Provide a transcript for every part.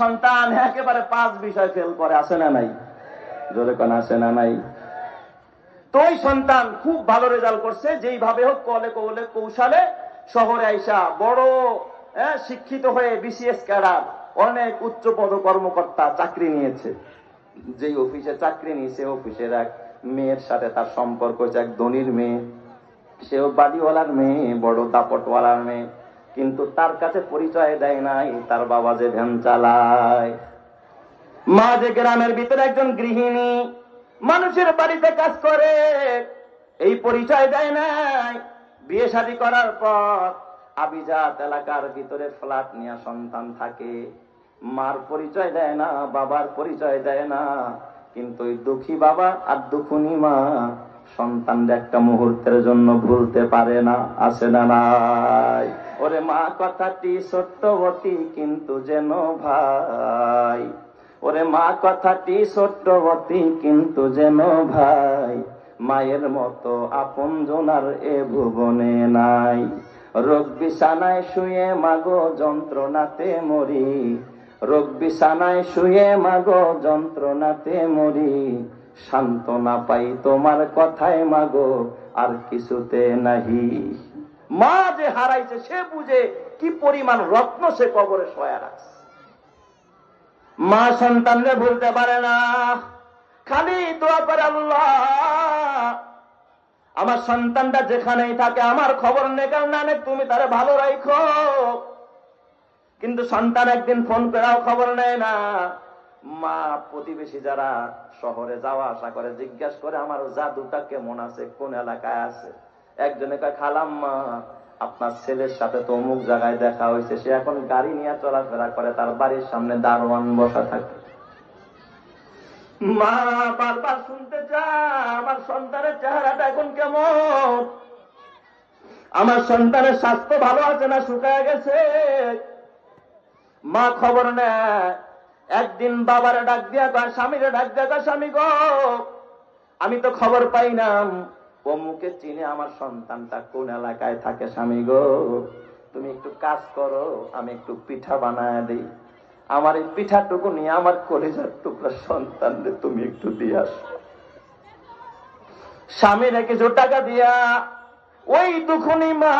সন্তান একেবারে পাঁচ বিষয় ফেল করে আসে না নাই? জোরে কোন আসে না নাই? তো ওই সন্তান খুব ভালো রেজাল্ট করছে, যেইভাবে হোক, কলে কৌলে কৌশলে শহরে আইসা বড় শিক্ষিত হয়ে বিসিএস ক্যাডার, অনেক উচ্চ পদ কর্মকর্তা চাকরি নিয়েছে। যেই অফিসে চাকরি নিয়েছে, অফিসের এক মেয়ের সাথে তার সম্পর্ক হচ্ছে এক ধনির মেয়ে। সেও বাড়িওয়ালার মেয়ে, বড় দাপটওয়ালার মেয়ে। কিন্তু তার কাছে পরিচয় দেয় নাই, তার বাবা যে ভ্যান চালায়। মা যে গ্রামের ভিতরে একজন গৃহিণী, মানুষের বাড়িতে কাজ করে, এই পরিচয় দেয় নাই। বিয়ে শাদী করার পর আবিজাত এলাকার ভিতরে ফ্ল্যাট নিয়ে সন্তান থাকে। মার পরিচয় দেয় না, বাবার পরিচয় দেয় না, কিন্তু ওই দুঃখী বাবা আর দুঃখুনি মা সন্তানদের একটা মুহূর্তের জন্য ভুলতে পারে না, আসে না নাই। ওরে মা, কথাটি সত্যবতী কিন্তু যেন ভাই। ওরে মা, কথাটি সত্যবতী কিন্তু যেন ভাই। মায়ের মতো আপন জোনার এ ভুবনে নাই। রোগ বিছানায় শুয়ে মাগো যন্ত্রণাতে মরি। রোগ বিছানায় শুয়ে মাগো যন্ত্রণাতে মরি। সান্ত্বনা পাই তোমার কথায় মাগো, আর কিছুতে নাহি। মা যে হারাইছে, সে বুঝে কি পরিমাণ রত্ন সে কবরে শোয়া রাখছে। মা সন্তানরে ভুলতে পারে না। খালি দোয়া করে আল্লাহ, আমার সন্তানটা যেখানেই থাকে, আমার খবর নেকাল না নে তুমি তারে ভালো রাখো কিন্তু সন্তান একদিন ফোন করেও খবর নেয় না। মা প্রতিবেশী যারা শহরে যাওয়া আসা করে, জিজ্ঞাসা করে আমার জাদুটা কেমন আছে? কোন এলাকায় আছে? একজনে কয় খালাম মা আপনার ছেলের সাথে তো অমুক জায়গায় দেখা হয়েছে। সে এখন গাড়ি নিয়ে চলাফেরা করে, তার বাড়ির সামনে দারোয়ান বসা থাকে। মা, বারবার শুনতে চায় আমার সন্তানের চেহারাটা এখন কেমন? আমার সন্তানের স্বাস্থ্য ভালো আছে না, শুকায় গেছে? মা, খবর নেয় একদিন বাবারে ডাক দিয়া স্বামীরে ডাক দিয়া স্বামী গো, আমি তো খবর পাইলাম অমুকে চিনে আমার সন্তানটা কোন এলাকায় থাকে স্বামী গো? তুমি একটু কাজ করো, আমি একটু পিঠা বানায় দিই। আমার এই পিঠাটুকু নিয়ে আমার কলেজার টুকরা সন্তানরে তুমি একটু দিয়ে আসো। স্বামীরে কিছু টাকা দিয়া ওই দুখুনি মা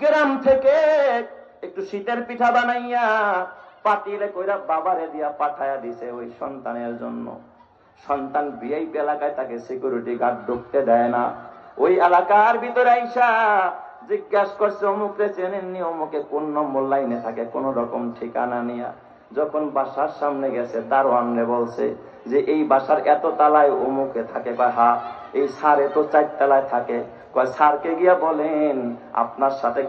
গ্রাম থেকে একটু শীতের পিঠা বানাইয়া পাতিলে কইরা বাবারে দিয়া পাঠায়া দিছে ওই সন্তানের জন্য। সন্তান বিআইপি এলাকায় তাকে সিকিউরিটি গার্ড ঢুকতে দেয় না। ওই এলাকার ভিতরে আইসা জিজ্ঞাসা করছে অমুকে চেনেননি? অমুকে কোন নম্বর লাইনে থাকে? কোন রকম ঠিকানা নিয়ে যখন বাসার সামনে গেছে দারোয়ানরে বলছে যে, এই বাসার এত তালায় অমুকে থাকে। বা হা, এই সার এত চার তালায় থাকে। কয় স্যারকে গিয়া বলেন, আপনার সাথে